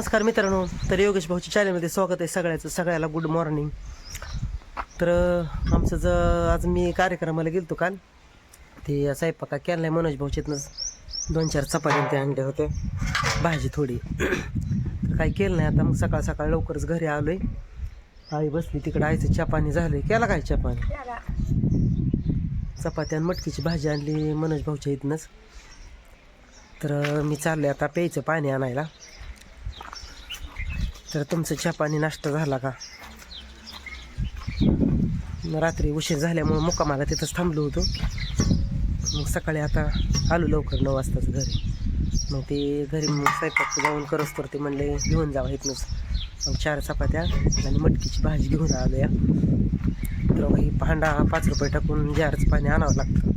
नमस्कार मित्रांनो तर योगेश भाऊच्या चॅनलमध्ये स्वागत आहे सगळ्याचं सगळ्याला गुड मॉर्निंग तर आमचं ज आज मी कार्यक्रमाला गेलतो काल. ते स्वयंपाका केला नाही मनोज भाऊच्यातनं दोन चार चपात्या ते आणले होते भाजी थोडी. तर काही केलं नाही आता मग सकाळ सकाळ लवकरच घरी आलोय. आई बसली तिकडं आईचं चपानी झालं केला काय चपानी चपात्या आणि मटकीची भाजी आणली मनोज भाऊच्या इथनंच. तर मी चालले आता प्यायचं पाणी आणायला. तर तुमचं चहा पाणी नाश्ता झाला का? मग रात्री उशीर झाल्यामुळं मुक्कामाला तिथंच थांबलो होतो. मग सकाळी आता आलो लवकर नऊ वाजताच घरी. मग ते घरी मग स्वयंपाक जाऊन करस करते ते म्हणले घेऊन जावं इथनंच. मग चार चपात्या आणि मटकीची भाजी घेऊन आलो या तर काही भांडा पाच रुपये टाकून जारचं पाणी आणावं लागतं.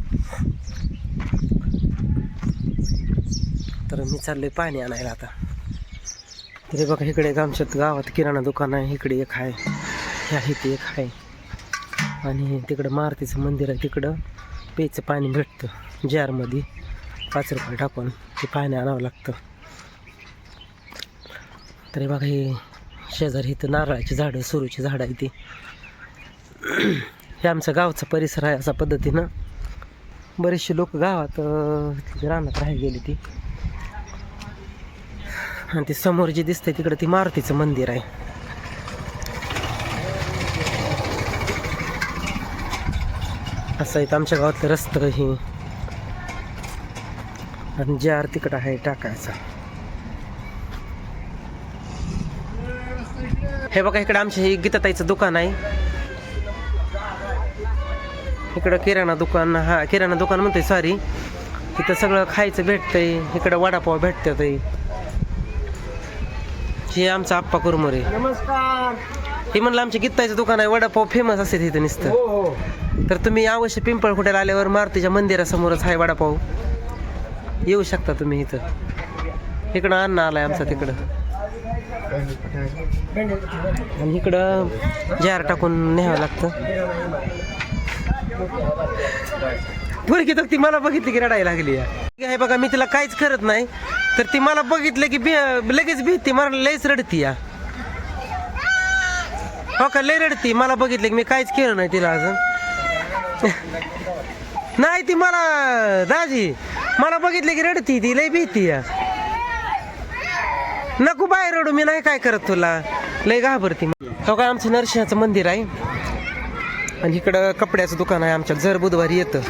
तर मी चाललोय पाणी आणायला आता. तरी बघा इकडे एक आमच्यात गावात किराणा दुकान आहे. इकडे एक आहे. ह्या इथे एक आहे. आणि तिकडं मारुतीचं मंदिर आहे. तिकडं पेचं पाणी भेटतं. जारमध्ये पाच रुपये टाकून ते पाणी आणावं लागतं. तरी बघा हे शेजारी इथं नारळाची झाडं सुरूची झाडं आहे ती. हे आमचा गावचा परिसर आहे अशा पद्धतीनं. बरेचसे लोक गावात अं, रानात राहायला गेली ती. आणि ते समोर जे दिसतंय तिकडं ती मारुतीचं मंदिर आहे. असं आहे आमच्या गावातलं रस्तं हे. आणि जार तिकडं आहे टाकायचा. हे बघा इकडं आमच्या हे गीताताईचं दुकान आहे. इकडं किराणा दुकान हा किराणा दुकान म्हणतोय सॉरी तिथं सगळं खायचं भेटतंय. इकडं वडापाव भेटतात हे आमचं आप्पा कुरमुरे. नमस्कार. हे म्हणलं आमच्या गीताचं दुकान आहे वडापाव फेमस असते तिथं नुसतं. हो हो. तर तुम्ही अवश्य पिंपळखुट्याला आल्यावर मारुतीच्या मंदिरासमोरच आहे वडापाव. येऊ शकता तुम्ही इथं. इकडं अण्णा आलाय आमचा तिकडं. आणि इकडं जार टाकून न्यावं लागतं. पोरगी तर ती मला बघितली की रडायला लागली आहे. बघा मी तिला काहीच करत नाही. तर ती मला बघितलं की लगेच भीती मला लयच रडती या. हो का लय रडती. मला बघितलं की मी काहीच केलं नाही तिला अजून. नाही ती मला दाजी मला बघितलं की रडती ती लय भीती या. नको बाहेर रडू मी नाही काय करत तुला. लय घाबरती. हो काय आमचं नरसिंहाचं मंदिर आहे. आणि इकडं कपड्याचं दुकान आहे आमच्या जर बुधवारी येतं.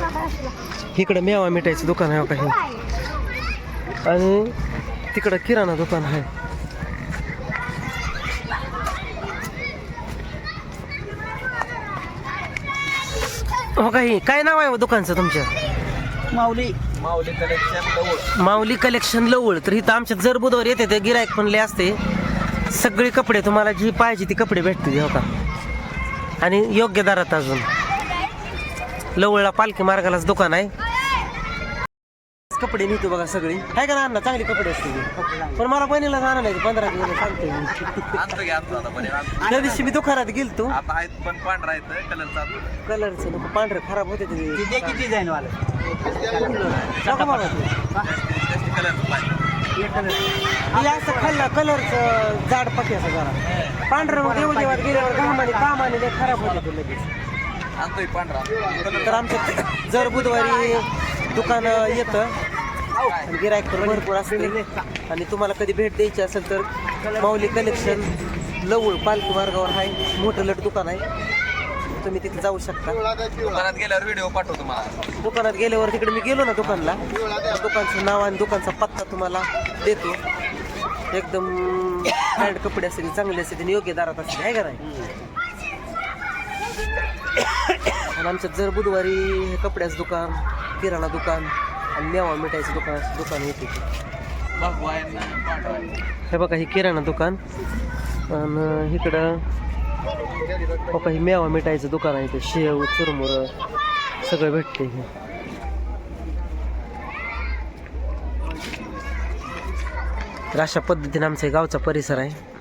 इकडं मेवा मिठाईचं दुकान आहे हो काही आणि तिकडं किराणा दुकान आहे. हो काही काय नाव आहे हो दुकानचं तुमच्या? माऊली. माऊली कलेक्शन लवळ. माऊली कलेक्शन लवळ. तर इथं आमच्या जर बुधवार येते ते गिरायक पण लय असते. सगळे कपडे तुम्हाला जी पाहिजे ती कपडे भेटतील हो का? आणि योग्य दरात अजून. लवळला पालखी मार्गालाच दुकान आहे. कपडे नेतो बघा सगळी. आहे का ना अण्णा? चांगली कपडे असते पण मला बहिणीला जाणार नाही पंधरा दिवस सांगते मी. त्या दिवशी मी दुकानात गेलतो. पण पांढरा आहेत कलरचा कलरचं नको पांढरे खराब होते ते. डिझाईन वाले नको बघा हे? असं खाल्लं कलरचं जाड पकी असं जरा. पांढरं मग देऊ देवात गेल्यावर घामाने कामाने ते खराब होते ते लगेच. तर आमचं जर बुधवारी दुकान येतं. गिरायक पण भरपूर असते. आणि तुम्हाला कधी भेट द्यायची असेल तर माऊली कलेक्शन लवळ पालखी मार्गावर आहे मोठं लट दुकान आहे. तुम्ही तिथे जाऊ शकता. दुकानात गेल्यावर व्हिडिओ पाठवतो तुम्हाला. दुकानात गेल्यावर तिकडे मी गेलो ना दुकानला. दुकानचं नाव आणि दुकानचा पत्ता तुम्हाला देतो. एकदम हँड कपडे असतील चांगले असतील आणि योग्य दारात असतील. आहे का नाही? आणि आमच्यात जर बुधवारी हे कपड्याचं दुकान किराणा दुकान आणि मेवा मिठाईचं दुकान दुकान येते हे बघा हे किराणा दुकान. आणि इकडं बघा हे मेवा मिठाईचं दुकान आहे ते शेव चुरमुरं सगळं भेटते हे तर अशा पद्धतीने आमचा गावचा परिसर आहे.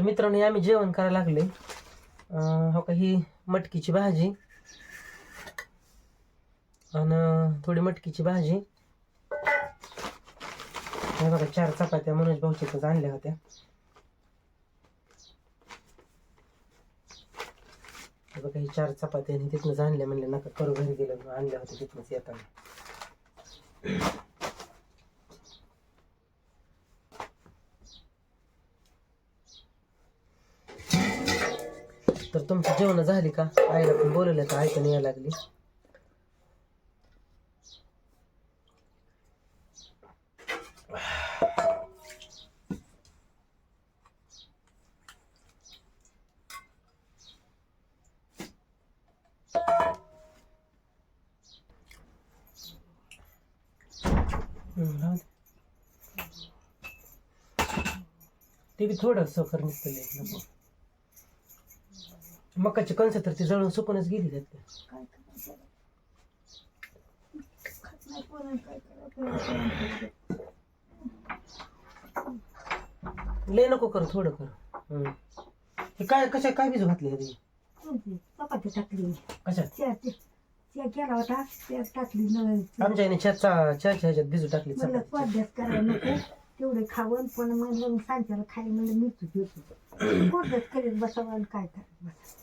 तर मित्रांनो आम्ही जेवण करायला लागले हो का ही मटकीची भाजी आणि थोडी मटकीची भाजी. बघा चार चपात्या मनोज भाऊच्यातच आणल्या होत्या. बघा ही चार चपात्या आणि तिथनंच आणल्या म्हणले नका करू घरी गेलं आणल्या होत्या तिथनंच येताना. तुमची जेवण झाली का? आईला पण बोलवलं तर ऐकून यायला सफ़र निघतले नको. मकाची कणस तर ती जळून सुकूनच गेली त्यात. काय करायचं खात नाही पोरं, काय करायचं? लय नको कर थोडं कर. हम्म. हे काय कशा काय बीज घातली कोणती? चपाती टाकली. कशा त्या त्या केला होता त्या टाकली न आमच्या आईने चहाचा चहाच्या ह्याच्यात टाकली म्हणलं चपाती. स्वाध्यास करायला नको. तेवढे खावं पण म्हणलं सांच्याला खायला म्हणलं मिरची देतो स्वाध्यास करीत बसावं आणि काय करत बसा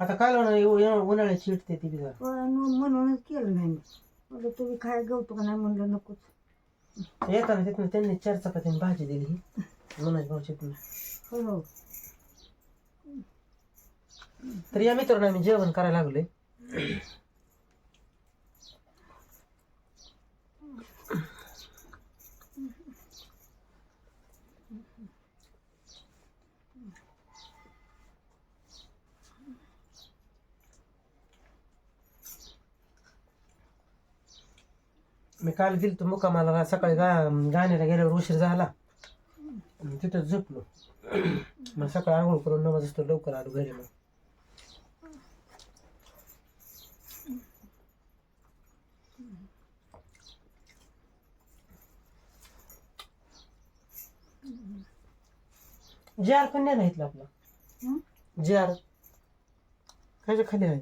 आता काय लावणार उन्हाळ्यात चिडते ती पण म्हणूनच केलं नाही मी. म्हणलं तुम्ही खाय गवतो का नाही? म्हणलं नकोच. येताना तिथून त्यांनी चार चपात्याने भाजी दिली. ही. मनोज भाऊची हो हो, हो. तर या मित्रांनो आम्ही जेवण करायला लागलोय. मी काल गेलतो मुकामाला सकाळी गा गाण्याला गेल्यावर उशीर झाला. तिथं झोपलो. मग सकाळी आंघोळ करून नमाज असतो लवकर आलो घरी मग. जार पण नाही राहितलं आपला. हं? जार. खायच्या खाली आहे.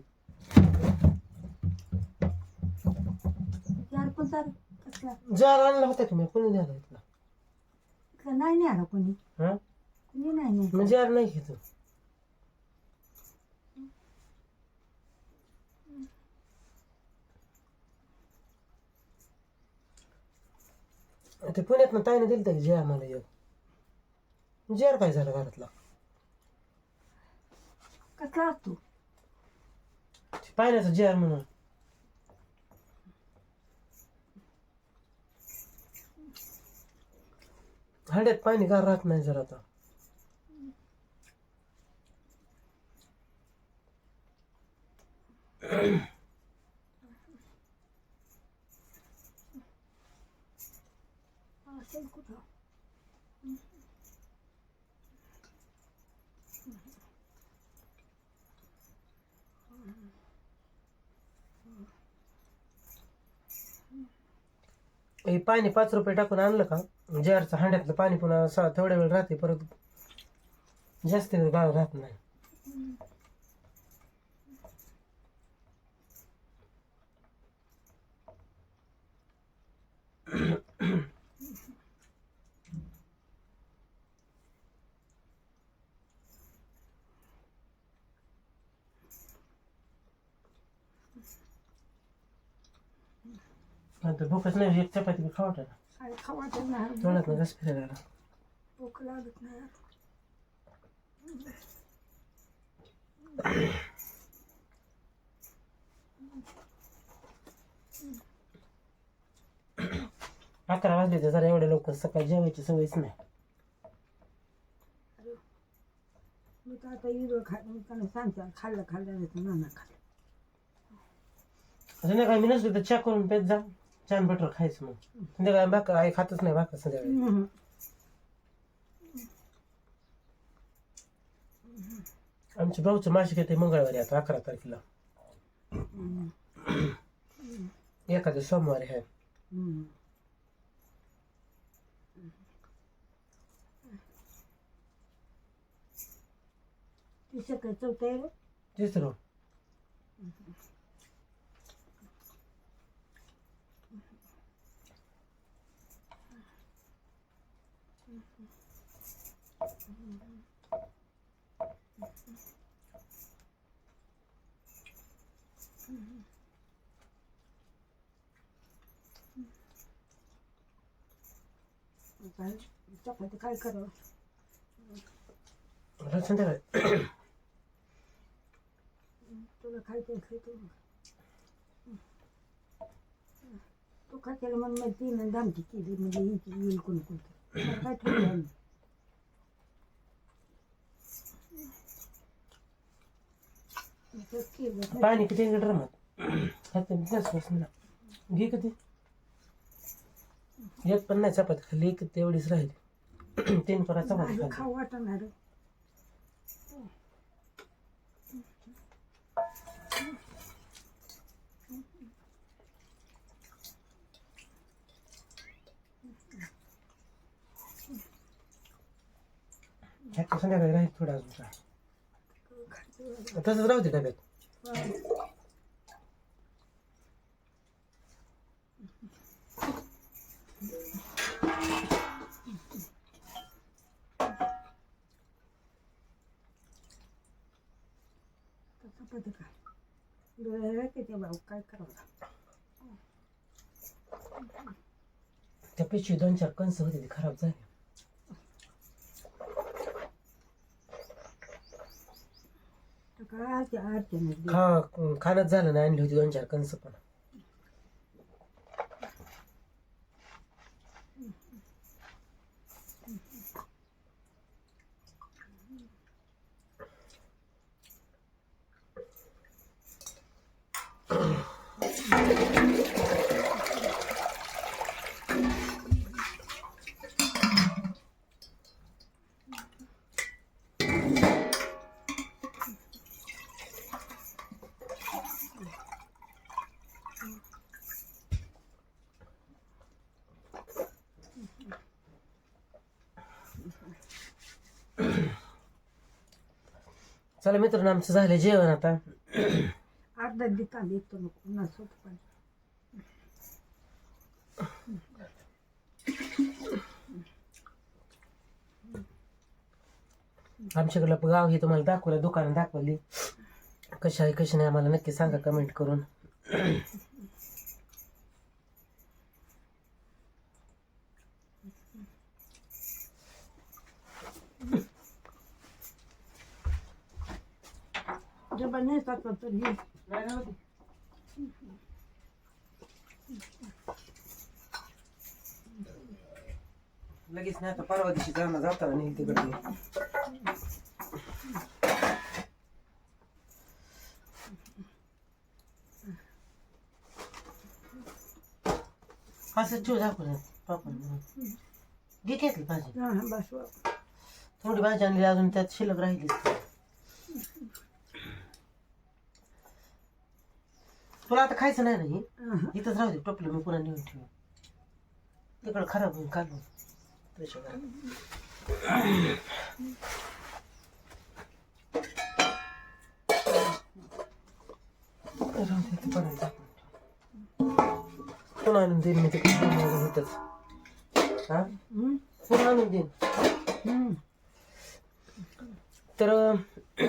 चार पण चार कसला? जार आणला होता की मी कोणी नाही का नाही नाही आला कोणी? हा? नाही नाही मग जार नाही घेतो. ते पुण्यात ताईने दिलं की जया मला एक. जार काय झालं घरातला? कसला असतो पाण्याचं जार म्हणून. हंड्यात पाणी गार राहत नाही जर आता. असेल कुठं हे पाणी पाच रुपये टाकून आणलं का? म्हणजे जारचं हांड्यातलं पाणी पुन्हा सा थोड्या वेळ राहते परत जास्त वेळ गाळ राहत नाही. नंतर भूकच नाही एक चपाती बी खावटा ना काय खावायचं नाही तोंडात ना कसं फिरायला लागला. भूक लागत नाही अकरा वाजले तर जरा एवढ्या लवकर सकाळी जेवायची सवयच नाही. मी तर आता हिरो खाल्लं सांगते खाल्लं खाल्लं नाही तर नाना खाल्लं. संध्याकाळी मी नसलो तर चहा करून पेत जा छान बटर खायचं मग संध्याकाळी भाकर आई खातच नाही भाकर संध्याकाळी हम्म. आमच्या भाऊचं मासिक येते मंगळवारी आता अकरा तारखेला एखाद्या सोमवारी आहे हम्म. ती सकाळी. तिसरं काय चपाती काय करावं आता संध्याकाळी तुला खायचं खायचं तू खायला म्हणून मग तीन दामटी केली म्हणजे हिची येईल कोण कोणतं पाणी किती ड्रमात आता ना घे किती? एक पण नाही चपाती खाल्ली एक तेवढीच राहिली. तीन परा चपाती माझं ह्याच्या संध्याकाळी राहील थोडा अजून चहा. तसंच राहू दे डब्यात. डोळ्याला किती भाऊ काय करावं त्या पिशवी दोन चार कणस होते ते खराब झाले तर काय ते अडचण खा खाणच झालं नाही आणली होती दोन चार कणसं पण. चला मित्रांनो आमचं झालं जेवण आता. अर्धा नको नसत पण. आमच्याकडलं गाव हे तुम्हाला दाखवलं दुकानं दाखवली. कशी आहे कशी नाही आम्हाला नक्की सांगा कमेंट करून. डबा नाही टाकला तर हे लगेच नाही आता परवा दिवशी जाणार जाताना नाही तिकडे असं ठेव दाखवलं पापड घे घेतली भाजी हा हा बस वा. थोडी भाजी आणली अजून त्यात शिल्लक राहिली तुला आता खायचं नाही ना हे. इथंच राहू दे टोपलं मी पुन्हा नेऊन ठेव तिकडं खराब होईल काढून त्याच्या घरात. पुन्हा आणून देईन मी तिकडे इथंच हा? पुन्हा आणून देईन. तर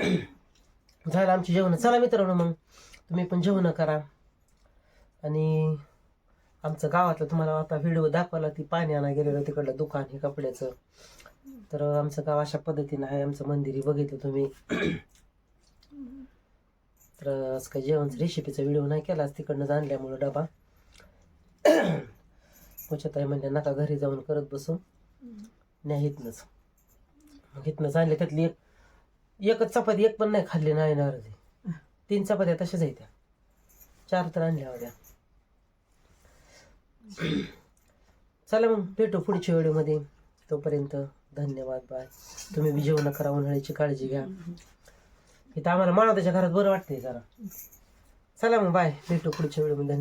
झालं आमची जेवण. चला मित्रांनो मग. तुम्ही पण जेवण करा. आणि आमचं गावातलं तुम्हाला आता व्हिडिओ दाखवला ती पाणी आणा गेलेलं तिकडलं दुकान हे कपड्याचं. तर आमचं गाव अशा पद्धतीनं आहे आमचं मंदिरही बघितलं तुम्ही. तर आज काही जेवणचं रेसिपीचा व्हिडिओ नाही केला तिकडनं आणल्यामुळं डबा. ताई म्हणल्या नका घरी जाऊन करत बसू. नाही इथनंच मग इथनंच आणले त्यातली एक एकच चपाती एक पण नाही खाल्ली नाही ना अर्धी. तीन चपात्या तशाच आहेत त्या. चार तर आणल्या होत्या. चला मग भेटू पुढच्या व्हिडिओमध्ये. तोपर्यंत धन्यवाद बाय. तुम्ही बी जेवण करा उन्हाळ्याची काळजी घ्या. इथं आम्हाला मानवताच्या घरात बरं वाटतंय जरा. चला मग बाय. भेटू पुढच्या व्हिडिओमध्ये.